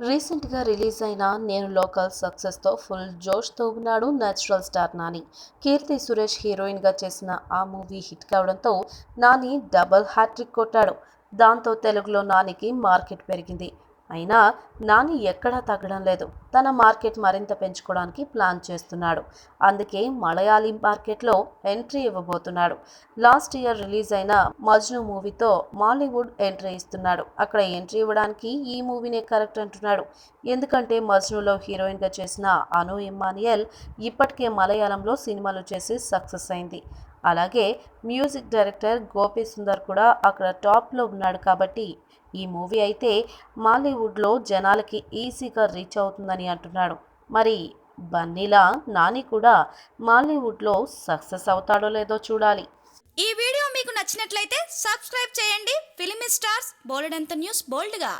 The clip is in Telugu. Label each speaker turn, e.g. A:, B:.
A: రీసెంట్గా రిలీజ్ అయిన నేను లోకల్ సక్సెస్తో ఫుల్ జోష్తో ఉన్నాడు నేచురల్ స్టార్ నాని. కీర్తి సురేష్ హీరోయిన్గా చేసిన ఆ మూవీ హిట్ కావడంతో నాని డబల్ హ్యాట్రిక్ కొట్టాడు. దాంతో తెలుగులో నానికి మార్కెట్ పెరిగింది. అయినా నాని ఎక్కడా తగ్గడం లేదు. తన మార్కెట్ మరింత పెంచుకోవడానికి ప్లాన్ చేస్తున్నాడు. అందుకే మలయాళీ మార్కెట్లో ఎంట్రీ ఇవ్వబోతున్నాడు. లాస్ట్ ఇయర్ రిలీజ్ అయిన మజ్ను మూవీతో మాలీవుడ్ ఎంట్రీ ఇస్తున్నాడు. అక్కడ ఎంట్రీ ఇవ్వడానికి ఈ మూవీనే కరెక్ట్ అంటున్నాడు. ఎందుకంటే మజ్నులో హీరోయిన్గా చేసిన అను ఇమ్మానియల్ ఇప్పటికే మలయాళంలో సినిమాలు చేసి సక్సెస్ అయింది. అలాగే మ్యూజిక్ డైరెక్టర్ గోపి సుందర్ కూడా అక్కడ టాప్లో ఉన్నాడు కాబట్టి ఈ మూవీ అయితే మాలీవుడ్లో జనాలకి ఈజీగా రీచ్ అవుతుందని అంటున్నాడు. మరి బన్నీలా నాని కూడా మాలీవుడ్లో సక్సెస్ అవుతాడో లేదో చూడాలి.
B: ఈ వీడియో మీకు నచ్చినట్లయితే సబ్స్క్రైబ్ చేయండి. ఫిలిమి స్టార్స్ బోలెడంత న్యూస్ బోల్డ్గా.